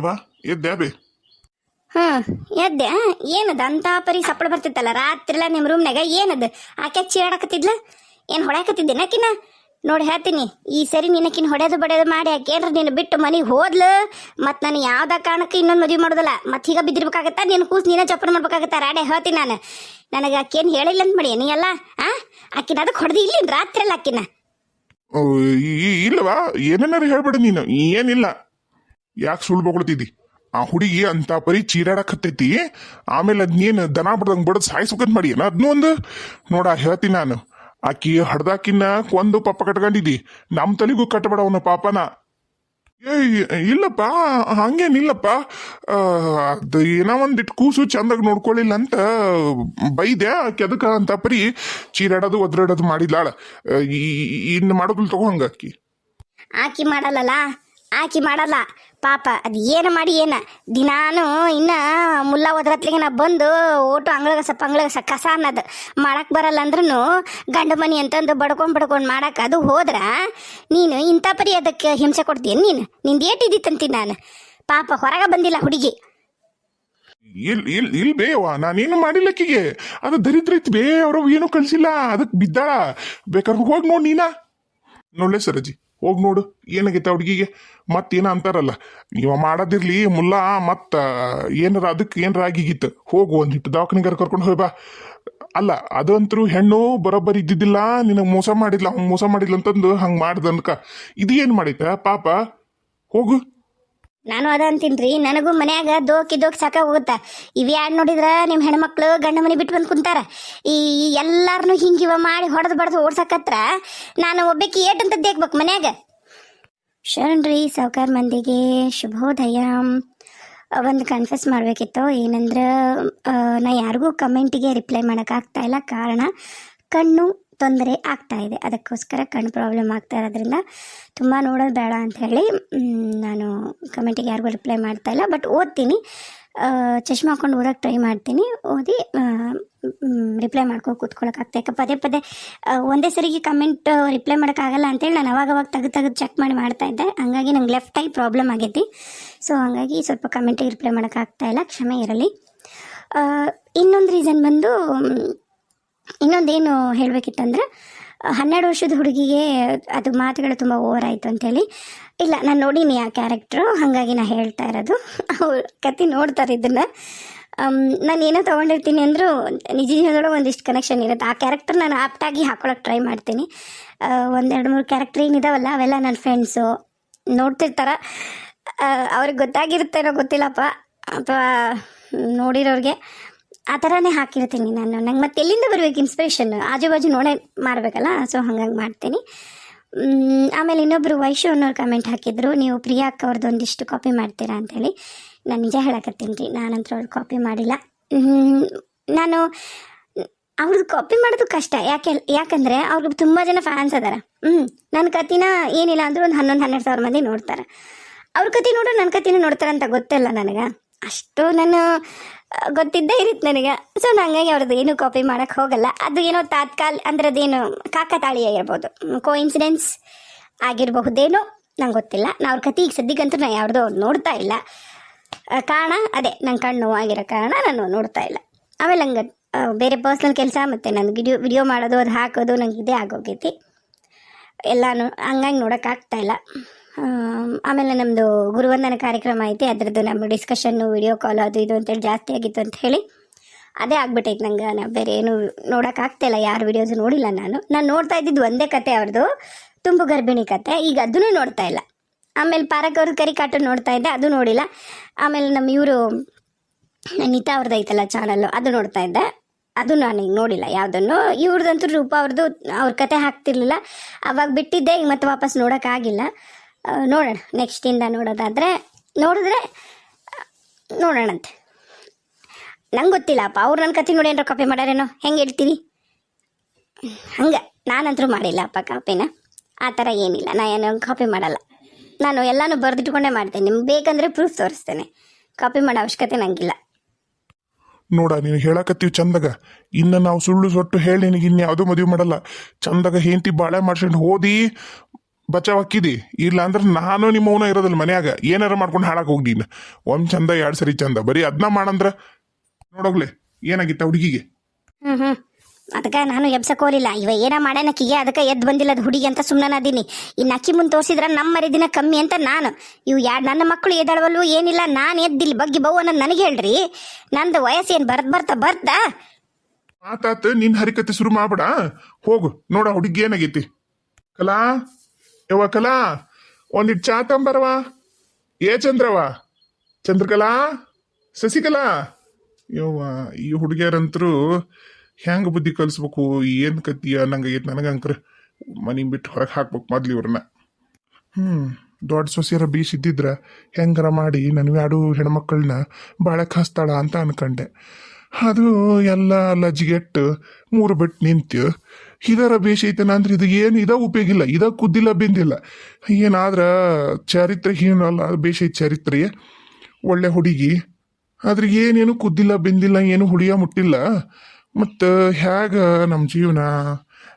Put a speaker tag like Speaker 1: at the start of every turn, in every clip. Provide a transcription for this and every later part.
Speaker 1: ಯವ್ವ ಎದ್ದೆ ಬೇ.
Speaker 2: ಹಾ ಎದ್ದೆ ಏನದ? ಅಂತ ಪರಿ ಸಪ್ಪಳ ಬರ್ತಿತ್ತಲ್ಲ ರಾತ್ರಿ ಎಲ್ಲ ನಿಮ್ಮ ರೂಮ್ನಾಗ ಏನದ? ಆಕೆ ಚೀರಾಡಕತ್ತಿದ್ಲ ಏನು ಹೊಡ್ಯಾಕತ್ತಿದ್ದೇನೆ ಆಕಿನ ನೋಡಿ ಹೇಳ್ತೀನಿ ಈ ಸರಿ ನಿನ್ನಕಿನ ಹೊಡೆದು ಬಡಿಯೋದು ಮಾಡಿ ಆಕೇನ್ರ ನೀನು ಬಿಟ್ಟು ಮನೆಗೆ ಹೋದ್ಲು? ಮತ್ತು ನಾನು ಯಾವ್ದ ಕಾರಣಕ್ಕೆ ಇನ್ನೊಂದು ಮದುವೆ ಮಾಡೋದಿಲ್ಲ. ಮತ್ತೆ ಈಗ ಬಿದ್ದಿರ್ಬೇಕಾಗತ್ತ? ನೀನು ಕೂಸ್ ನೀನೇ ಚಪ್ಪನ ಮಾಡ್ಬೇಕಾಗತ್ತ? ರಾಡೆ ಹೇಳ್ತೀನಿ ನಾನು. ನನಗೆ ಆಕೇನು ಹೇಳಿಲ್ಲ ಅಂತ ಮಾಡಿ ನೀ ಎಲ್ಲ ಆ? ಆಕಿನ ಅದಕ್ಕೆ ಹೊಡೆದು ಇಲ್ಲಿ ರಾತ್ರಿ ಎಲ್ಲ ಆಕಿನ?
Speaker 1: ಓ, ಈ- ಈ- ಇಲ್ಲವಾ? ಏನೇನಾರು ಹೇಳ್ಬೇಡ ನೀನು. ಏನಿಲ್ಲ. ಯಾಕೆ ಸುಳ್ಳು ಬೊಗಳ್ತಿದ್ದಿ? ಆ ಹುಡುಗಿ ಅಂತ ಪರಿ ಚೀರಾಡಕತ್ತೈತಿ. ಆಮೇಲೆ ಅದ್ನೇನು ದನ ಬಡ್ದಂಗ್ ಬಡದ್ ಸಾಯಿಸ್ಬೇಕಂತ ಮಾಡಿ ಏನ ಅದ್ನೂ ಒಂದು? ನೋಡ ಹೇಳ್ತೀನಿ ನಾನು. ಆಕಿ ಹಡ್ದಾಕಿನ್ನ ಕೊಂದು ಪಾಪ ಕಟ್ಕೊಂಡಿದ್ದಿ. ನಮ್ ತಲೆಗೂ ಕಟ್ಟಬೇಡ ಅವನ ಪಾಪನ. ಏ ಇಲ್ಲಪ್ಪ ಹಂಗೇನಿಲ್ಲಪ್ಪ ಅದು ಏನೋ ಒಂದಿಟ್ಟು ಕೂಸು ಚಂದಾಗ ನೋಡ್ಕೊಳ್ಳಿಲ್ಲ ಅಂತ ಬೈದೆ ಕೆದಕ ಅಂತ ಪರಿ ಚೀರಾಡೋದು, ಒದ್ರಾಡೋದು ಮಾಡಿದ್ಲಾಳ ಇನ್ನು ಮಾಡೋದಿಲ್ಲ ತಗೋ ಹಂಗ ಆಕಿ
Speaker 2: ಮಾಡಲ್ಲಲ್ಲ ಆಕಿ ಮಾಡಲ್ಲ. ಪಾಪ, ಅದು ಏನು ಮಾಡಿ ಏನ? ದಿನಾನು ಇನ್ನು ಮುಲ್ಲ ಒದ್ರತ್ಲಿಗೆ ನಾ ಬಂದು ಓಟು ಅಂಗಳಗ ಸಪ್ಪ ಅಂಗಳಗ ಸ ಕಸ ಅನ್ನೋದು ಮಾಡಕ್ಕೆ ಬರಲ್ಲ ಅಂದ್ರೂ ಗಂಡು ಮನಿ ಅಂತಂದು ಬಡ್ಕೊಂಡು ಬಡ್ಕೊಂಡು ಮಾಡಕ್ಕೆ ಅದು ಹೋದ್ರ ನೀನು ಇಂಥ ಪರಿ ಅದಕ್ಕೆ ಹಿಂಸೆ ಕೊಡ್ತೀನಿ ನೀನು? ನಿಂದು ಏಟಿದ್ದಿತ್ತಂತೀನಿ ನಾನು. ಪಾಪ, ಹೊರಗೆ ಬಂದಿಲ್ಲ ಹುಡುಗಿ.
Speaker 1: ಇಲ್ ಇಲ್ ಇಲ್ ಬೇವ ನಾನೇನು ಮಾಡಿಲ್ಲ ಆಕಿಗೆ ಅದು ದರಿದ್ರ ಐತಿ ಬೇ ಅವ್ರವ್ ಏನೂ ಕಳಿಸಿಲ್ಲ ಅದಕ್ಕೆ ಬಿದ್ದಾಳ. ಬೇಕಾದ್ರೆ ಹೋಗಿ ನೋಡಿ ನೀನಾ. ನೋಡ್ಲೆ ಸರಜಿ. ಹೋಗಿ ನೋಡು, ಏನಾಗೈತೆ ಹುಡುಗಿಗೆ? ಮತ್ತೇನ ಅಂತಾರಲ್ಲ, ನೀವು ಮಾಡೋದಿರ್ಲಿ ಮುಲ್ಲ, ಮತ್ತು, ಏನಾರ ಅದಕ್ಕೆ ಏನಾರ ಆಗಿಗಿತ್ತು, ಹೋಗು ಒಂದಿಟ್ಟು ದವಾಖಾನಿಗಾರ ಕರ್ಕೊಂಡು ಹೋಯ್ ಬಾ. ಅಲ್ಲ, ಅದಂತರೂ ಹೆಣ್ಣು ಬರೋಬ್ಬರಿ ಇದ್ದಿದ್ದಿಲ್ಲ, ನಿನಗೆ ಮೋಸ ಮಾಡಿಲ್ಲ ಅವ್ನು ಮೋಸ ಮಾಡಿಲ್ಲ ಅಂತಂದು ಹಂಗೆ ಮಾಡ್ದನ್ಕ ಇದು ಏನು ಮಾಡೈತೆ, ಪಾಪ? ಹೋಗು.
Speaker 2: ನಾನು ಅದ ಅಂತೀನ್ರಿ. ನನಗೂ ಮನ್ಯಾಗ ದೋಕಿ ದೋಕಿ ಸಾಕ ಹೋಗುತ್ತ. ಇವ್ ಯಾಡ್ ನೋಡಿದ್ರ ನಿಮ್ಮ ಹೆಣ್ಮಕ್ಳು ಗಂಡ ಮನೆ ಬಿಟ್ಟು ಬಂದು ಕುಂತಾರ. ಈ ಎಲ್ಲಾರನು ಹಿಂಗಿವ ಮಾಡಿ ಹೊಡೆದು ಬಡ್ದು ಓಡ್ಸಕತ್ರ ನಾನು ಒಬ್ಬಾಕಿ ಏಟ್ ಅಂತ ದೇಕ್ಬೇಕು ಮನ್ಯಾಗ. ಶರಣ್ರಿ, ಸಾವುಕಾರ ಮಂದಿಗೆ ಶುಭೋದಯ. ಒಂದು ಕನ್ಫ್ಯೂಸ್ ಮಾಡಬೇಕಿತ್ತು. ಏನಂದ್ರೆ ನಾ ಯಾರಿಗೂ ಕಮೆಂಟಿಗೆ ರಿಪ್ಲೈ ಮಾಡೋಕ್ಕಾಗ್ತಾ ಇಲ್ಲ. ಕಾರಣ, ಕಣ್ಣು ತೊಂದರೆ ಆಗ್ತಾ ಇದೆ. ಅದಕ್ಕೋಸ್ಕರ ಕಣ್ಣು ಪ್ರಾಬ್ಲಮ್ ಆಗ್ತಾ ಇರೋದ್ರಿಂದ ತುಂಬ ನೋಡೋದು ಬೇಡ ಅಂತ ಹೇಳಿ ನಾನು ಕಮೆಂಟಿಗೆ ಯಾರಿಗೂ ರಿಪ್ಲೈ ಮಾಡ್ತಾ ಇಲ್ಲ. ಬಟ್ ಓದ್ತೀನಿ. ಚಶ್ಮಾ ಹಾಕೊಂಡು ಓದೋಕ್ಕೆ ಟ್ರೈ ಮಾಡ್ತೀನಿ. ಓದಿ ರಿಪ್ಲೈ ಮಾಡ್ಕೊಂಡು ಕೂತ್ಕೊಳ್ಳೋಕ್ಕಾಗ್ತಾ ಯಾಕೆ ಪದೇ ಪದೇ ಒಂದೇ ಸರಿಗೆ ಕಮೆಂಟ್ ರಿಪ್ಲೈ ಮಾಡೋಕ್ಕಾಗಲ್ಲ ಅಂತೇಳಿ ನಾನು ಅವಾಗ ಅವಾಗ ತೆಗೆದು ತೆಗೆದು ಚೆಕ್ ಮಾಡಿ ಮಾಡ್ತಾ ಇದ್ದೆ. ಹಂಗಾಗಿ ನಂಗೆ ಲೆಫ್ಟ್ ಐ ಪ್ರಾಬ್ಲಮ್ ಆಗೈತಿ ಸೊ ಹಂಗಾಗಿ ಸ್ವಲ್ಪ ಕಮೆಂಟಿಗೆ ರಿಪ್ಲೈ ಮಾಡೋಕ್ಕಾಗ್ತಾ ಇಲ್ಲ. ಕ್ಷಮೆ ಇರಲಿ. ಇನ್ನೊಂದು ರೀಸನ್ ಬಂದು ಇನ್ನೊಂದೇನು ಹೇಳಬೇಕಿತ್ತಂದ್ರೆ, ಹನ್ನೆರಡು ವರ್ಷದ ಹುಡುಗಿಗೆ ಅದು ಮಾತುಗಳು ತುಂಬ ಓವರ್ ಆಯಿತು ಅಂತೇಳಿ. ಇಲ್ಲ, ನಾನು ನೋಡೀನಿ ಆ ಕ್ಯಾರೆಕ್ಟ್ರು ಹಾಗಾಗಿ ನಾನು ಹೇಳ್ತಾ ಇರೋದು. ಅವ್ರು ಕತೆ ನೋಡ್ತಾರೆ ಇದನ್ನು. ನಾನು ಏನೋ ತೊಗೊಂಡಿರ್ತೀನಿ ಅಂದರೂ ನಿಜ ಜೀವನದೊಳಗೆ ಒಂದಿಷ್ಟು ಕನೆಕ್ಷನ್ ಇರುತ್ತೆ. ಆ ಕ್ಯಾರೆಕ್ಟರ್ ನಾನು ಆಪ್ಟಾಗಿ ಹಾಕೊಳಕ್ಕೆ ಟ್ರೈ ಮಾಡ್ತೀನಿ. ಒಂದೆರಡು ಮೂರು ಕ್ಯಾರೆಕ್ಟರ್ ಏನಿದಾವಲ್ಲ, ಅವೆಲ್ಲ ನನ್ನ ಫ್ರೆಂಡ್ಸು ನೋಡ್ತಿರ್ತಾರೆ. ಅವ್ರಿಗೆ ಗೊತ್ತಾಗಿರುತ್ತೇನೋ ಗೊತ್ತಿಲ್ಲಪ್ಪ. ಅಥವಾ ನೋಡಿರೋರಿಗೆ. ಆ ಥರನೇ ಹಾಕಿರ್ತೀನಿ ನಾನು. ನಂಗೆ ಮತ್ತೆ ಎಲ್ಲಿಂದ ಬರಬೇಕು ಇನ್ಸ್ಪಿರೇಷನ್ ಆಜು ಬಾಜು ನೋಡೇ ಮಾಡಬೇಕಲ್ಲ? ಸೊ ಹಾಗಾಗಿ ಮಾಡ್ತೀನಿ. ಆಮೇಲೆ ಇನ್ನೊಬ್ಬರು ವೈಶು ಅನ್ನೋರು ಕಮೆಂಟ್ ಹಾಕಿದ್ರು, ನೀವು ಪ್ರಿಯಾ ಅಕ್ಕ ಅವ್ರದ್ದು ಒಂದಿಷ್ಟು ಕಾಪಿ ಮಾಡ್ತೀರಾ? ಅಂತೇಳಿ. ನಾನು ನಿಜ ಹೇಳಕತ್ತೀನಿ ರೀ, ನಾನಂತ್ರ ಅವ್ರು ಕಾಪಿ ಮಾಡಿಲ್ಲ. ನಾನು ಅವ್ರದ್ದು ಕಾಪಿ ಮಾಡೋದು ಕಷ್ಟ. ಯಾಕೆ, ಯಾಕಂದರೆ ಅವ್ರಿಗೆ ತುಂಬ ಜನ ಫ್ಯಾನ್ಸ್ ಅದಾರ. ಹ್ಞೂ ನನ್ನ ಕತಿನ ಏನಿಲ್ಲ ಅಂದರೂ ಒಂದು ಹನ್ನೊಂದು, ಹನ್ನೆರಡು ಸಾವಿರ ಮಂದಿ ನೋಡ್ತಾರೆ. ಅವ್ರ ಕತೆ ನೋಡೋ ನನ್ನ ಕತಿನೂ ನೋಡ್ತಾರೆ ಅಂತ ಗೊತ್ತಿಲ್ಲ ನನಗೆ? ಅಷ್ಟು ನಾನು ಗೊತ್ತಿದ್ದೇ ಇರುತ್ತೆ ನನಗೆ. ಸೊ ಹಂಗಾಗಿ ಅವ್ರದ್ದು ಏನು ಕಾಪಿ ಮಾಡೋಕ್ಕೆ ಹೋಗಲ್ಲ. ಅದು ಏನೋ ತಾತ್ಕಾಲ್ ಅಂದ್ರೆ ಅದೇನು ಕಾಕತಾಳೀಯ ಆಗಿರ್ಬೋದು ಕೋ ಇನ್ಸಿಡೆನ್ಸ್ ಆಗಿರಬಹುದೇನೋ, ನಂಗೆ ಗೊತ್ತಿಲ್ಲ. ನಾ ಅವ್ರ ಕತೆ ಈಗ ಸದ್ಯಕ್ಕಂತೂ ನಾನು ಯಾರ್ದೋ ನೋಡ್ತಾ ಇಲ್ಲ. ಕಾರಣ ಅದೇ ನನ್ನ ಕಣ್ಣು ನೋವಾಗಿರೋ ಕಾರಣ ನಾನು ನೋಡ್ತಾ ಇಲ್ಲ. ಆಮೇಲೆ ನಂಗೆ ಬೇರೆ ಪರ್ಸ್ನಲ್ ಕೆಲಸ ಮತ್ತು ನಾನು ವಿಡಿಯೋ ವಿಡಿಯೋ ಮಾಡೋದು, ಅದು ಹಾಕೋದು ನಂಗೆ ಇದೇ ಆಗೋಗೈತಿ. ಎಲ್ಲಾನು ಹಂಗಾಗಿ ನೋಡೋಕ್ಕಾಗ್ತಾ ಇಲ್ಲ. ಆಮೇಲೆ ನಮ್ಮದು ಗುರುವಂದನ ಕಾರ್ಯಕ್ರಮ ಐತೆ, ಅದ್ರದ್ದು ನಮ್ಮ ಡಿಸ್ಕಷನ್ನು ವಿಡಿಯೋ ಕಾಲ್ ಅದು ಇದು ಅಂತೇಳಿ ಜಾಸ್ತಿ ಆಗಿತ್ತು ಅಂತ ಹೇಳಿ ಅದೇ ಆಗ್ಬಿಟ್ಟೈತೆ ನಂಗೆ. ನಾ ಬೇರೆ ಏನು ನೋಡೋಕ್ಕಾಗ್ತಾಯಿಲ್ಲ ಯಾರು ವಿಡಿಯೋಸ್ ನೋಡಿಲ್ಲ ನಾನು. ನಾನು ನೋಡ್ತಾ ಇದ್ದಿದ್ದು ಒಂದೇ ಕತೆ ಅವ್ರದ್ದು ತುಂಬು ಗರ್ಭಿಣಿ ಕತೆ. ಈಗ ಅದನ್ನು ನೋಡ್ತಾ ಇಲ್ಲ. ಆಮೇಲೆ ಪಾರಕ್ ಅವ್ರದ್ದು ಕರಿ ಕಾರ್ಟೂನ್ ನೋಡ್ತಾ ಇದ್ದೆ, ಅದು ನೋಡಿಲ್ಲ. ಆಮೇಲೆ ನಮ್ಮ ಇವರು ನಿತಾ ಅವ್ರದ್ದು ಐತಲ್ಲ ಚಾನಲ್ಲು ಅದು ನೋಡ್ತಾ ಇದ್ದೆ. ಅದು ನಾನು ಈಗ ನೋಡಿಲ್ಲ. ಯಾವುದನ್ನು ಇವ್ರದಂತೂ ರೂಪ ಅವ್ರದ್ದು ಅವ್ರ ಕತೆ ಹಾಕ್ತಿರ್ಲಿಲ್ಲ. ಅವಾಗ ಬಿಟ್ಟಿದ್ದೆ, ಈಗ ಮತ್ತೆ ವಾಪಸ್ ನೋಡೋಕ್ಕಾಗಿಲ್ಲ ನೋಡೋಣ. ನೆಕ್ಸ್ಟಿಂದ ನೋಡೋದಾದರೆ, ನೋಡಿದ್ರೆ, ನೋಡೋಣಂತೆ. ನಂಗೆ ಗೊತ್ತಿಲ್ಲಪ್ಪ, ಅವ್ರು ನನ್ನ ಕತೆ ನೋಡಿ ಏನಾರ ಕಾಪಿ ಮಾಡ್ಯಾರೇನೋ? ಹೆಂಗೆ ಹೇಳ್ತೀರಿ? ಹಂಗೆ. ನಾನಂತ್ರೂ ಮಾಡಿಲ್ಲ ಅಪ್ಪ ಕಾಪಿನ ಆ ಥರ ಏನಿಲ್ಲ. ನಾ ಏನೋ ಕಾಪಿ ಮಾಡಲ್ಲ. ನಾನು ಎಲ್ಲನೂ ಬರೆದಿಟ್ಕೊಂಡೇ ಮಾಡ್ತೇನೆ. ನಿಮ್ಗೆ ಬೇಕಂದರೆ ಪ್ರೂಫ್ ತೋರಿಸ್ತೇನೆ. ಕಾಪಿ ಮಾಡೋ ಅವಶ್ಯಕತೆ ನನಗಿಲ್ಲ
Speaker 1: ನೋಡ, ನೀನು ಹೇಳಕತ್ತೀವಿ ಚಂದಗ. ಇನ್ನು ನಾವು ಸುಳ್ಳು ಸೊಟ್ಟು ಹೇಳಿ ನಿನಗೆ ಇನ್ಯಾವುದೂ ಮದುವೆ ಮಾಡಲ್ಲ. ಚಂದಾಗ ಹೆಂಡತಿ ಬಾಳೆ ಮಾಡ್ಸ್ಕೊಂಡು ಓದಿ ಬಚಾವ್ ಹಾಕಿದಿ ಇಲ್ಲ ಅಂದ್ರೆ ನಾನು ನಿಮ್ಮ ಮೌನ ಇರೋದಿಲ್ಲ ಮನ್ಯಾಗ. ಏನಾರ ಮಾಡ್ಕೊಂಡು ಹಾಳಾಕ್ ಹೋಗಿ ನೀನು. ಒಂದು ಚಂದ, ಎರಡು ಸರಿ ಚಂದ. ಬರೀ ಅದನ್ನ ಮಾಡಂದ್ರ ನೋಡೋಗ್ಲೆ, ಏನಾಗಿತ್ತ ಹುಡುಗಿಗೆ?
Speaker 2: ಹ್ಞೂ ಹ್ಮ್. ಅದಕ್ಕೆ ನಾನು ಎಬ್ಸಕ್ ಹೋಲಿಲ್ಲ ಇವ ಏನ ಮಾಡ್ಯಾನಕ್ಕಿಗೆ ಅದಕ್ಕೆ ಎದ್ದು ಬಂದಿಲ್ಲ. ಅದು ಹುಡುಗಿ ಅಂತ ಸುಮ್ಮನೆ ಅದೀನಿ. ಇನ್ನು ಅಕ್ಕಿ ಮುಂದೆ ತೋರಿಸಿದ್ರೆ ನಮ್ಮ ಮರಿದಿನ ಕಮ್ಮಿ ಅಂತ ನಾನು. ಇವು ಯಾರು ನನ್ನ ಮಕ್ಕಳು ಎದಳವಲ್ವು ಏನಿಲ್ಲ, ನಾನು ಎದ್ದಿಲ್ಲ. ಬಗ್ಗೆ ಬೌ ಅನ್ನೋದು ನನಗೆ ಹೇಳ್ರಿ. ನಂದು ಏನು ಬರ್ತ್ ಬರ್ತಾ? ಬರ್ತಾ
Speaker 1: ಆತಾತ ನಿನ್ನ ಹರಿಕತೆ ಶುರು ಮಾಡ್ಬೇಡ. ಹೋಗು, ನೋಡ ಹುಡುಗಿ ಏನಾಗೈತಿ. ಕಲಾ, ಯವ್ವ ಕಲಾ, ಒಂದಿಟ್ ಚಾ ತಂಬರವ. ಏ ಚಂದ್ರವ. ಚಂದ್ರಕಲಾ ಶಶಿಕಲಾ ಯವ್ವ, ಈ ಹುಡುಗಿಯರಂತರೂ ಹೆಂಗ ಬುದ್ಧಿ ಕಲಿಸ್ಬೇಕು? ಏನ್ ಕತ್ತಿಯ ನನಗೆ ನನಗಂಕ್ರ. ಮನಿ ಬಿಟ್ಟು ಹೊರಗೆ ಹಾಕ್ಬೇಕು ಮೊದ್ಲು ಇವ್ರನ್ನ. ಹ್ಮ್, ದೊಡ್ಡ ಸೊಸೆಯರ ಬೀಸಿದ್ದಿದ್ರ ಹೆಂಗರ ಮಾಡಿ ನನ್ನ ಎರಡು ಹೆಣ್ಮಕ್ಳನ್ನ ಭಾಳ ಹಸ್ತಾಳ ಅಂತ ಅನ್ಕಂಡೆ. ಅದು ಎಲ್ಲ ಲಜ್ಜಿಗೆಟ್ಟು ಮೂರು ಬಿಟ್ಟು ನಿಂತು ಇದರ ಬೇಷೈತನ ಅಂದ್ರೆ ಇದು ಏನು ಇದ ಉಪಯೋಗಿಲ್ಲ ಇದ ಕುದ್ದಿಲ್ಲ ಬಿಂದಿಲ್ಲ. ಏನಾದ್ರ ಚರಿತ್ರೆ ಏನಲ್ಲ ಬೇಷೈತ್ ಚರಿತ್ರೆ. ಒಳ್ಳೆ ಹುಡುಗಿ. ಆದ್ರೆ ಏನೇನು ಕುದ್ದಿಲ್ಲ ಬಿಂದಿಲ್ಲ, ಏನು ಹುಳಿಯ ಮುಟ್ಟಿಲ್ಲ. ಮತ್ತು ಹೇಗ ನಮ್ಮ ಜೀವನ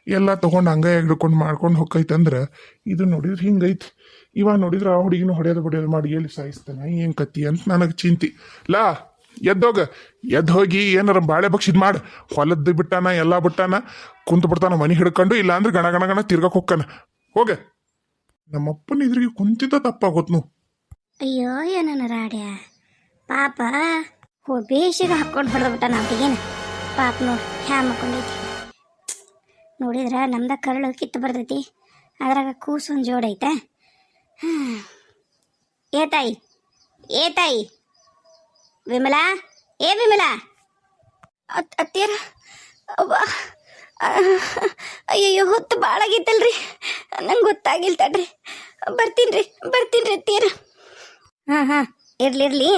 Speaker 1: ಎಲ್ಲ ತಗೊಂಡು ಹಂಗ ಹಿಡ್ಕೊಂಡು ಮಾಡ್ಕೊಂಡು ಹೊಕ್ಕೈತಂದ್ರೆ ಇದು ನೋಡಿದ್ರೆ ಹಿಂಗೈತಿ. ಇವ ನೋಡಿದ್ರೆ ಆ ಹುಡುಗಿನ ಹೊಡೆಯೋದು ಬಡಿಯೋದು ಮಾಡಿ ಎಲ್ಲಿ ಸಾಯಿಸ್ತಾನೆ, ಏನು ಕತ್ತಿ ಅಂತ ನನಗೆ ಚಿಂತಿ. ಲಾ, ಎದ್ದೋಗ, ಎದ್ದು ಹೋಗಿ ಏನಾರ ಬಾಳೆ ಬಕ್ಷಿದ್ ಮಾಡಿ. ಹೊಲದ್ದು ಬಿಟ್ಟಾನ, ಎಲ್ಲ ಬಿಟ್ಟಾನ, ಕುಂತು ಬಿಡ್ತಾನ ಮನಿ ಹಿಡ್ಕೊಂಡು, ಇಲ್ಲ ಅಂದ್ರೆ ಗಣ ಗಣ ಗಣ ತಿರ್ಗಕ್ಕೆ ಹೋಗ್ತಾನ ಹೋಗ. ನಮ್ಮಪ್ಪನ ಇದ್ರಿಗೆ ಕುಂತಿದ್ದ ತಪ್ಪಾಗೋತ್ನು
Speaker 2: ಅಯ್ಯೋ, ಏನನ ರಾಡ್ಯ. ಪಾಪ, ಹೋ, ಬೇಸಿಗೆ ಹಾಕ್ಕೊಂಡು ಹೊಡೆದ್ಬಿಟ್ಟ ನಾಟಿಗೇನು ಪಾಪ ನೋಡಿ, ಹ್ಯಾ ಮಕ್ಕೊಂಡೈತಿ. ನೋಡಿದ್ರೆ ನಮ್ದ ಕರಳು ಕಿತ್ತು ಬರ್ತೈತಿ, ಅದ್ರಾಗ ಕೂಸು ಒಂದು ಜೋಡೈತೆ. ಏ ತಾಯಿ ಏ ತಾಯಿ. ವಿಮಲಾ, ಏ ವಿಮಲಾ. ಅತ್ ಅತ್ತೀರ ಅಯ್ಯಯ್ಯೋ, ಹೊತ್ತು ಭಾಳ ಆಗೈತಲ್ರಿ. ನಂಗೆ ಗೊತ್ತಾಗಿಲ್ಲ ತಡ್ರಿ ಬರ್ತೀನಿ ರೀ ಬರ್ತೀನಿ ರೀ ಅತ್ತೀರ ಹಾಂ ಹಾಂ. ಇರ್ಲಿ ಇರ್ಲಿ.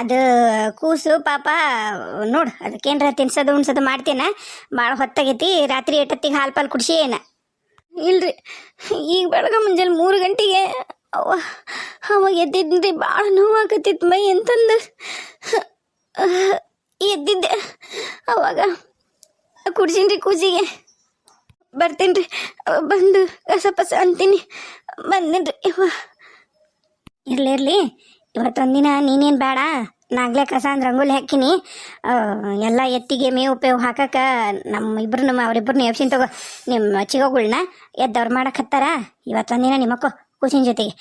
Speaker 2: ಅದು ಕೂಸು, ಪಾಪ, ನೋಡು ಅದಕ್ಕೇನ್ರ ತಿನ್ಸೋದು, ಉಣ್ಸೋದು ಮಾಡ್ತೇನೆ. ಭಾಳ ಹೊತ್ತಾಗೈತಿ, ರಾತ್ರಿ ಏಟತ್ತಿಗೆ ಹಾಲು ಪಾಲು ಕುಡಿಸಿ ಏನ? ಇಲ್ರಿ, ಈಗ ಬೆಳಗ್ಗೆ ಮುಂಜಾನೆ ಮೂರು ಗಂಟೆಗೆ ಅವ ಅವಾಗ ಎದ್ದಿದ್ರಿ ಭಾಳ ನೋವಾಗತ್ತಿತ್ತು ಮೈ ಅಂತಂದು. ಎದ್ದಿದ್ದೆ, ಅವಾಗ ಕುಡ್ಸೀನಿ ಕೂಸಿಗೆ. ಬರ್ತೀನಿ ರೀ ಬಂದು ಕಸ ಪಸ ಅಂತೀನಿ, ಬಂದೇನ್ರಿ ಇರ್ಲಿ ಇರ್ಲಿ. ಇವತ್ತೊಂದಿನ ನೀನೇನು ಬೇಡ? ನಾಗ್ಲೇ ಕಸ ಅಂದ್ರೆ ರಂಗೋಲಿ ಹಾಕಿನಿ ಎಲ್ಲ ಎತ್ತಿಗೆ ಮೇವು ಪೇವು ಹಾಕಕ್ಕೆ ನಮ್ಮ ಇಬ್ರು ಅವ್ರಿಬ್ರನ್ನ ಎಬ್ಸಿನ ತಗೋ. ನಿಮ್ಮ ಚಿಗೋಗಳನ್ನ ಎದ್ದವ್ರು ಮಾಡಕತ್ತಾರ ಇವತ್ತೊಂದಿನ ನಿಮ್ಮಕ್ಕೋ ಕೂಸಿನ ಜೊತೆಗೆ.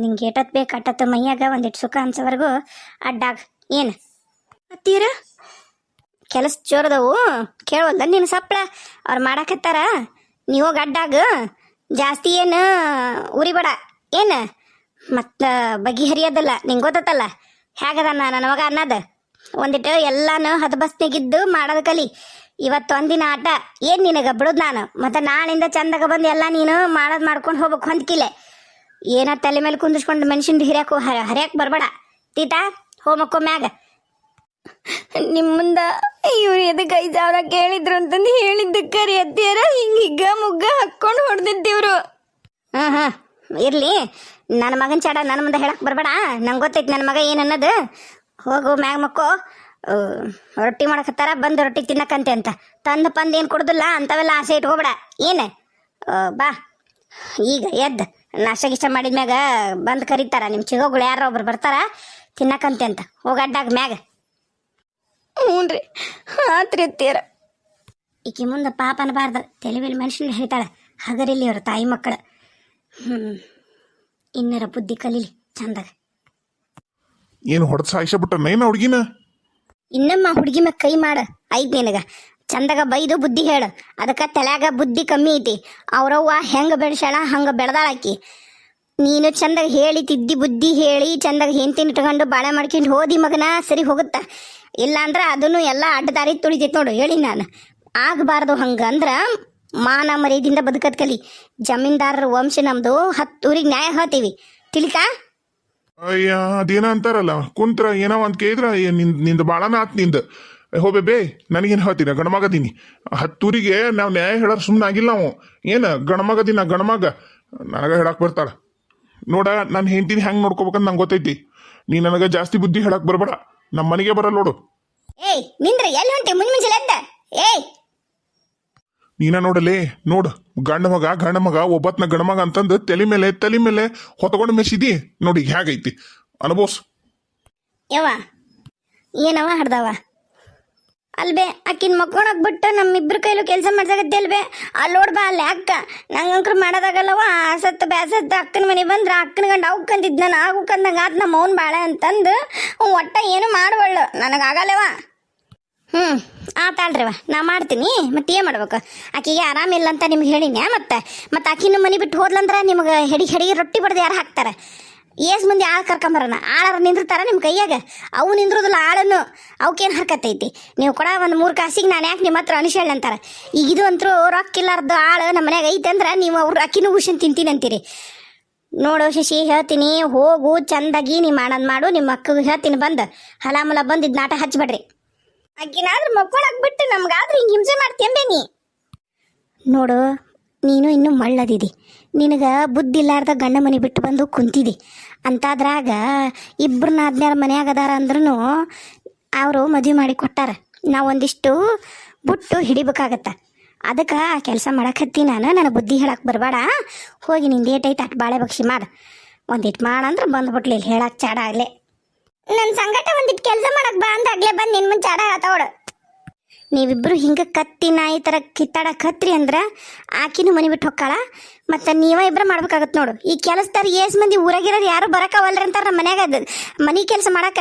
Speaker 2: ನಿಂಗೆ ಏಟತ್ ಬೇಕು ಅಟ್ಟತ್ತು ಮೈಯಾಗ ಒಂದಿಟ್ಟು ಸುಖ ಅನ್ಸೋವರೆಗೂ ಅಡ್ಡಾಗ. ಏನು? ಅತ್ತೀರ? ಕೆಲಸ ಜೋರದವು. ಕೇಳೋಲ್ಲ ನೀನು ಸಪ್ಳ? ಅವ್ರು ಮಾಡಕತ್ತಾರ ನೀವು ಅಡ್ಡಾಗ. ಜಾಸ್ತಿ ಏನು ಉರಿಬೇಡ ಏನು? ಮತ್ತು ಬಗೆಹರಿಯೋದಲ್ಲ ನಿಂಗೆ ಗೊತ್ತಲ್ಲ ಹೇಗದ ನನ್ನ ಮಗ ಅನ್ನೋದು? ಒಂದಿಟ್ಟು ಎಲ್ಲಾನು ಹದಬಸ್ನಿಗಿದ್ದು ಮಾಡೋದು ಕಲಿ. ಇವತ್ತು ಒಂದಿನ ಆಟ, ಏನು ನಿನಗೆ ಬಿಡೋದು ನಾನು? ಮತ್ತು ನಾಳಿಂದ ಚಂದಾಗ ಬಂದು ಎಲ್ಲ ನೀನು ಮಾಡೋದು ಮಾಡ್ಕೊಂಡು ಹೋಗ್ಬೇಕು ಹೊಂದ್ಕಿಲೆ ಏನ ತಲೆ ಮೇಲೆ ಕುಂದಿಸ್ಕೊಂಡು ಮನುಷ್ಯನ ಹರ ಹರಿಯಕ್ಕೆ ಬರಬೇಡ. ತೀತಾ ಹೋಮಕ್ಕೋ ಮ್ಯಾಗ ನಿಮ್ಮಿಂದ ಮುಂದ ಇವ್ರು ಎದಕ್ಕೆ ಐದು ಸಾವಿರ ಕೇಳಿದ್ರು ಅಂತಂದು ಹೇಳಿದ್ದಕ್ಕೆ ರೀ ಅತ್ತಿಯರ ಹಿಂಗೆ ಹಿಗ್ಗ ಮುಗ್ಗ ಹಾಕ್ಕೊಂಡು ಹೊಡೆದಿದ್ದೀವ್ರು. ಹಾಂ ಹಾಂ ಇರಲಿ. ನನ್ನ ಮಗನ ಚಾಡ ನನ್ನ ಮುಂದೆ ಹೇಳಕ್ಕೆ ಬರಬೇಡ. ನಂಗೆ ಗೊತ್ತೈತಿ ನನ್ನ ಮಗ ಏನು ಅನ್ನೋದು. ಹೋಗು ಮ್ಯಾಗ ಮಕ್ಕೋ. ರೊಟ್ಟಿ ಮಾಡಕತ್ತಾರ ಬಂದು ರೊಟ್ಟಿ ತಿನ್ನಕಂತೆ ಅಂತ. ತಂದು ಪಂದು ಏನು ಕೊಡುದಿಲ್ಲ ಅಂಥವೆಲ್ಲ ಆಸೆ ಇಟ್ಕೋಬೇಡ ಏನು? ಬಾ. ಈಗ ಎದ್ದು ನಾಷ್ಟ ಗಿಷ್ಟ ಮಾಡಿದ್ಮ್ಯಾಗ ಬಂದು ಕರೀತಾರ. ನಿಮ್ಮ ಚಿಗೋಗಳು ಯಾರೋ ಒಬ್ರು ಬರ್ತಾರ ತಿನ್ನಕಂತೆ ಅಂತ. ಹೋಗಡ್ಡಾಗ ಮ್ಯಾಗ. ಹ್ಞೂ ರೀ ಆತ್ರಿ ಈಕಿ ಮುಂದೆ ಪಾಪ ಅನ್ಬಾರ್ದು ತೆಲಿವಿಲ್ ಮನುಷ್ಯನ ಹೇಳ್ತಾಳೆ ಹಗರಿಲಿ ಅವ್ರ ತಾಯಿ ಮಕ್ಕಳು. ಹ್ಞೂ ಇನ್ನರ ಬುದ್ಧಿ ಕಲೀಲಿ ಚಂದಾಗ.
Speaker 1: ಏನು ಹೊಡೆದು ಸಾಯಿಸ ಬಿಟ್ಟ ನೈನ ಹುಡುಗಿನ?
Speaker 2: ಇನ್ನಮ್ಮ ಹುಡುಗಿ ಮ್ಯಾಗ ಕೈ ಮಾಡ ಐತ್ ನಿನಗ. ಚಂದಾಗ ಬೈದು ಬುದ್ಧಿ ಹೇಳ ಅದಕ್ಕೆ ತಲ್ಯಾಗ ಬುದ್ಧಿ ಕಮ್ಮಿ ಐತಿ. ಅವ್ರವ್ವ ಹೆಂಗ ಬೆಳೆಸ್ಯಾಳ ಹಂಗ ಬೆಳೆದಾಳ ಆಕಿ ನೀನು ಚಂದಾಗ ಹೇಳಿ ತಿದ್ದಿ ಬುದ್ಧಿ ಹೇಳಿ ಚಂದಾಗ ಹೆಂತಿನ ಇಟ್ಕೊಂಡು ಬಾಳೆ ಮಾಡ್ಕೊಂಡು ಹೋದಿ ಮಗನ ಸರಿ ಹೋಗುತ್ತ. ಇಲ್ಲಾಂದ್ರ ಅದನ್ನು ಎಲ್ಲ ಅಡ್ಡ ದಾರಿ ತುಳಿತೈತಿ ನೋಡು ಹೇಳಿ ನಾನು. ಆಗಬಾರ್ದು ಹಂಗಂದ್ರ ಮಾನ ಮರ್ಯಾದಿಂದ ಬದುಕದ್ ಕಲಿ. ಜಮೀನ್ದಾರರ ವಂಶ ನಮ್ದು ಹತ್ತೂರಿಗೆ ನ್ಯಾಯ ಹೇಳ್ತೀವಿ. ತಿಳಿತಾ
Speaker 1: ಅಯ್ಯ ಅದೇನ ಅಂತಾರಲ್ಲ ಕುಂತ್ರ ಏನೋ ಅಂತ ಕೇಳಿದ್ರ? ಅಯ್ಯ ನಿಂದ್ನಿಂದ ಬಾಳನ ಆತ್ನಿಂದ. ಹೋಬೆ ಬೇ ನನಗೇನು ಹೇಳ್ತೀನಿ ಗಣಮಗದೀನಿ. ಹತ್ತೂರಿಗೆ ನಾವು ನ್ಯಾಯ ಹೇಳೋರು ಸುಮ್ಮನೆ ಆಗಿಲ್ಲ ನಾವು. ಏನ ಗಣಮಗದಿನ ಗಣಮಗ? ನನಗ ಹೇಳಕ್ ಬರ್ತಾರ ನೋಡ ನನ್ನ ಹೆಂಡತಿನ ಹೆಂಗ್ ನೋಡ್ಕೋಬೇಕಂತ ನಂಗೆ ಗೊತ್ತೈತಿ. ನೀ ನನಗೆ ಜಾಸ್ತಿ ಬುದ್ಧಿ ಹೇಳಕ್ ಬರಬೇಡ. ನಮ್ಮ ಮನೆಗೆ ಬರಲ್ಲ ನೋಡು.
Speaker 2: ಏಯ್ ನಿಂದ್ರೆ ಎಲ್ಲಿ ಹೊಂಟಿ? ಮುಂಜ್ ಮುಂಜಾನೆ ಎದ್ದ? ಏಯ್
Speaker 1: ನೀನ ನೋಡಲಿ, ನೋಡು. ಗಂಡ ಮಗ ಗಂಡ ಮಗ, ಒಬ್ಬತ್ನ ಗಂಡ ಮಗ ಅಂತಂದು ತಲೆ ಮೇಲೆ ತಲೆ ಮೇಲೆ ಹೊತ್ಕೊಂಡು ಮೆಸಿದಿ ನೋಡಿ ಹೇಗೈತಿ ಅನುಭವ್ಸ್.
Speaker 2: ಯವ್ವ ಏನವ ಹಡ್ದವ ಅಲ್ಬೇ ಆಕಿನ ಮಕ್ಕೊಳಕ್ ಬಿಟ್ಟು ನಮ್ಮಿಬ್ರ ಕೈಲೂ ಕೆಲಸ ಮಾಡ್ಸಕತ್ತೆ ಅಲ್ಬೇ? ಅಲ್ಲಿ ನೋಡ್ಬಾ ಅಲ್ಲಿ ಅಕ್ಕ. ನಂಗಂಕ್ರು ಮಾಡೋದಾಗಲ್ಲವ ಆಸತ್ತು ಬ್ಯಾಸತ್ತು ಅಕ್ಕನ ಮನೆ ಬಂದ್ರ ಅಕ್ಕನ ಗಂಡ ಅವ್ಕಂದಿದ್ ನಾನು ಆಗುಕಂದಂಗ ಆತ್ ನಮ್ಮ ಅವನ್ ಬಾಳೆ ಅಂತಂದು ಒಟ್ಟ ಏನು ಮಾಡುವಳ್ಳು ನನಗಾಗಲ್ಲವ ಹ್ಞೂ ಅಲ್ರಿವ ನಾ ಮಾಡ್ತೀನಿ, ಮತ್ತೆ ಏನು ಮಾಡ್ಬೇಕು? ಆಕಿಗೆ ಆರಾಮಿಲ್ಲ ಅಂತ ನಿಮ್ಗೆ ಹೇಳಿನ ಮತ್ತೆ? ಮತ್ತೆ ಆಕಿನ ಮನೆ ಬಿಟ್ಟು ಹೋದ್ಲಂದ್ರ ನಿಮ್ಗೆ ಹೆಡಿ ಹೆಡಿಗೆ ರೊಟ್ಟಿ ಬಡ್ದು ಯಾರು ಹಾಕ್ತಾರೆ? ಏಸ್ ಮುಂದೆ ಆಳು ಕರ್ಕೊಂಬರೋಣ ಆಳರ ನಿಂದಿರ್ತಾರ ನಿಮ್ಮ ಕೈಯಾಗ? ಅವು ನಿಂದ್ರದಿಲ್ಲ, ಆಳನ್ನು ಅವಕ್ಕೇನು ಹರ್ಕತ್ತೈತಿ ನೀವು ಕೊಡ ಒಂದು ಮೂರು ಕಾಸಿಗೆ ನಾನು ಯಾಕೆ ನಿಮ್ಮ ಹತ್ರ ಅನಿಶೇಳ್ ಅಂತಾರೆ? ಈಗ ಇದು ಅಂತರೂ ರೊಕ್ಕ ಇಲ್ಲಾರ್ದು ಆಳು ನಮ್ಮ ಮನ್ಯಾಗ ಐತೆ ಅಂದ್ರೆ ನೀವು ಅವ್ರು ಅಕ್ಕಿನೂ ಉಷನ್ ತಿಂತೀನಿ ಅಂತೀರಿ. ನೋಡು ಶಶಿ, ಹೇಳ್ತೀನಿ, ಹೋಗು, ಚಂದಾಗಿ, ನೀ ಮಾಡೋದು ಮಾಡು ನಿಮ್ಮ ಅಕ್ಕಗೆ ಹೇಳ್ತೀನಿ, ಬಂದು. ಹಲಾಮಲ ಬಂದು ಇದು ನಾಟ ಹಚ್ಬಿಡ್ರಿ. ಅಕ್ಕಿನಾದ್ರೂ ಮಕ್ಕೊಳಕ್ ಬಿಟ್ಟು ನಮ್ಗಾದ್ರೂ ಹಿಂಗೆ ಹಿಂಸೆ ಮಾಡ್ತೇಂಬೆ ನೀ. ನೋಡು, ನೀನು ಇನ್ನೂ ಮಳ್ಳದಿದಿ. ನಿನಗೆ ಬುದ್ಧಿ ಇಲ್ಲಾರ್ದ ಗಂಡ ಮನೆ ಬಿಟ್ಟು ಬಂದು ಕುಂತಿದಿ. ಅಂತಾದ್ರಾಗ ಇಬ್ಬರು ನಾದ್ನ್ಯಾರ ಮನ್ಯಾಗ ಅದಾರ ಅಂದ್ರೂ ಅವರು ಮದುವೆ ಮಾಡಿ ಕೊಟ್ಟಾರ. ನಾವು ಒಂದಿಷ್ಟು ಬುಟ್ಟು ಹಿಡಿಬೇಕಾಗತ್ತ. ಅದಕ್ಕೆ ಆ ಕೆಲಸ ಮಾಡಕತ್ತಿ ನಾನು ನನ್ನ ಬುದ್ಧಿ ಹೇಳಕ್ಕೆ ಬರಬೇಡ. ಹೋಗಿ ನಿಂದು ಏಟೈತೆ ಅಟ್ ಬಾಳೆ ಬಕ್ಷಿ ಮಾಡು. ಒಂದಿಟ್ಟು ಮಾಡಂದ್ರೆ ಬಂದ್ಬಿಟ್ಲಿ ಹೇಳಕ್ಕೆ ಚಾಡ ಆಗ್ಲೇ. ನನ್ನ ಸಂಗಟ ಒಂದಿಟ್ಟು ಕೆಲಸ ಮಾಡಕ್ ಬಾ ಅಂದಾಗ್ಲೇ ಬಂದು ನಿನ್ ಮುಂಚೆ ಆತವಳು ನೀವಿಬ್ರು ಹಿಂಗೆ ಕತ್ತಿ ನಾಯಿ ಥರ ಕಿತ್ತಾಡ ಹತ್ರಿ ಅಂದ್ರೆ ಆಕಿನೂ ಮನೆ ಬಿಟ್ಟು ಹೊಕ್ಕಾಳ, ಮತ್ತು ನೀವ ಇಬ್ಬರ ಮಾಡ್ಬೇಕಾಗತ್ತೆ ನೋಡು. ಈ ಕೆಲಸದಾರ ಏಸ್ ಮಂದಿ ಊರಾಗಿರೋದು ಯಾರು ಬರಕವಲ್ರಿ ಅಂತಾರ ನಮ್ಮ ಮನ್ಯಾಗ ಮನೆ ಕೆಲಸ ಮಾಡಕ.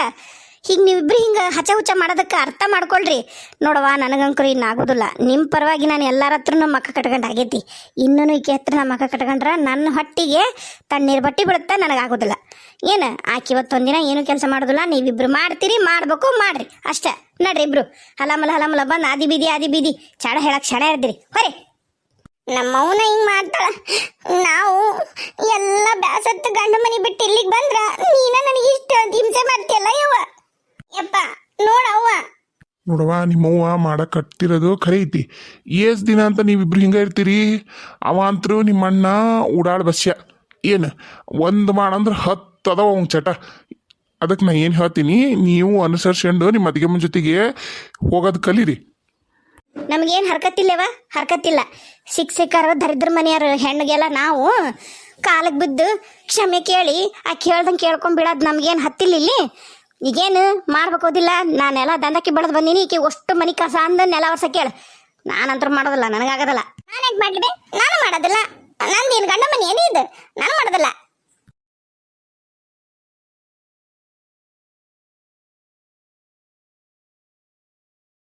Speaker 2: ಹಿಂಗೆ ನೀವಿಬ್ರು ಹಿಂಗೆ ಹಚ ಹುಚ್ಚ ಮಾಡೋದಕ್ಕೆ ಅರ್ಥ ಮಾಡ್ಕೊಳ್ರಿ. ನೋಡವ್ವ, ನನಗಂಕರು ಇನ್ನು ಆಗೋದಿಲ್ಲ. ನಿಮ್ಮ ಪರವಾಗಿ ನಾನು ಎಲ್ಲರ ಹತ್ರನು ಮಕ್ಕ ಕಟ್ಕೊಂಡು ಆಗೈತಿ. ಇನ್ನೂ ಈಕೆ ಹತ್ರ ನಮ್ಮ ಮಕ್ಕ ಕಟ್ಕೊಂಡ್ರೆ ನನ್ನ ಹೊಟ್ಟಿಗೆ ತಣ್ಣೀರು ಬಟ್ಟಿ ಬೀಳುತ್ತೆ ನನಗಾಗೋದಿಲ್ಲ. ಏನು, ಆಕೆ ಇವತ್ತೊಂದಿನ ಏನು ಕೆಲಸ ಮಾಡೋದಿಲ್ಲ. ನೀವಿಬ್ರು ಮಾಡ್ತೀರಿ, ಮಾಡ್ಬೇಕು, ಮಾಡ್ರಿ. ಅಷ್ಟೇ. ನಡ್ರಿ ಇಬ್ರು. ಹಲಮಲ ಹಲಮಲ ಬಂದು ಆದಿ ಬೀದಿ ಆದಿ ಬೀದಿ. ಚಾಡ ಹೇಳಕ್ಕೆ ಕ್ಷಣ ಇರ್ದಿರಿ. ಹೊರೆ. ನಮ್ಮವನ ಹಿಂಗ್ ಮಾಡ್ತಾಳ. ನಾವು ಎಲ್ಲ ಬ್ಯಾಸತ್ತು ಗಂಡ ಮನೆ ಬಿಟ್ಟು ಇಲ್ಲಿಗೆ ಬಂದ್ರ ನೀನ ನನಗೆ ಇಷ್ಟ ಹಿಂಸೆ ಮಾಡ್ತಿಯಲ್ಲ ಯವ್ವ? ನೋಡವ್ವ
Speaker 1: ನಿಮ್ಮವ್ವ ಮಾಡಕ್ ಕಟ್ತಿರೋದು ಖರೆ ಐತಿ. ಏಸ್ ದಿನ ಅಂತ ನೀವಿಬ್ರು ಹಿಂಗ ಇರ್ತೀರಿ? ಅವ ಅಂತರೂ ನಿಮ್ಮ ಅಣ್ಣ ಉಡಾಳ್ ಬಸ್ಯ. ಏನು? ಒಂದು ಮಾಡಂದ್ರೆ ಹತ್ತು ಅದಾವ ಅವ್ನ ಚಟ. ಅದಕ್ಕೆ ನಾ ಏನು ಹೇಳ್ತೀನಿ, ನೀವು ಅನುಸರಿಸ್ಕೊಂಡು ನಿಮ್ಮ ಅತ್ತಿಗೆಮ್ಮನ ಜೊತೆಗೆ ಹೋಗೋದು ಕಲೀರಿ.
Speaker 2: ನಮಗೇನು ಹರ್ಕತ್ತಿಲ್ಲವ? ಹರ್ಕತ್ತಿಲ್ಲ. ಸಿಕ್ ಸಿಕ್ಕಾರ ದರಿದ್ರ ಮನೆಯವ್ರ ಹೆಣ್ಣಿಗೆಲ್ಲ ನಾವು ಕಾಲಕ್ಕೆ ಬಿದ್ದು ಕ್ಷಮೆ ಕೇಳಿ, ಆ ಕೇಳ್ದಂಗೆ ಕೇಳ್ಕೊಂಡ್ಬಿಡೋದು ನಮ್ಗೇನು ಹತ್ತಿಲ್ಲ ಇಲ್ಲಿ? ಈಗೇನು ಮಾಡ್ಬೇಕೋದಿಲ್ಲ ನಾನೆಲ್ಲ ದಂಧಕ್ಕೆ ಬೆಳೆದು ಬಂದೀನಿ, ಈಕೆ ಅಷ್ಟು ಮನೆ ಕಸ ಅಂದ ನೆಲ ವರ್ಷ ಕೇಳು. ನಾನಂತರ ಮಾಡೋದಿಲ್ಲ, ನನಗಾಗೋದಿಲ್ಲ. ನಾನ್ಯಾಕೆ ಮಾಡ್ಲಿ ನಾನು ಮಾಡೋದಿಲ್ಲ. ನಂದೇನು ಗಂಡ ಮನೆ ಏನಿದ್ದು ನಾನು ಮಾಡೋದಿಲ್ಲ.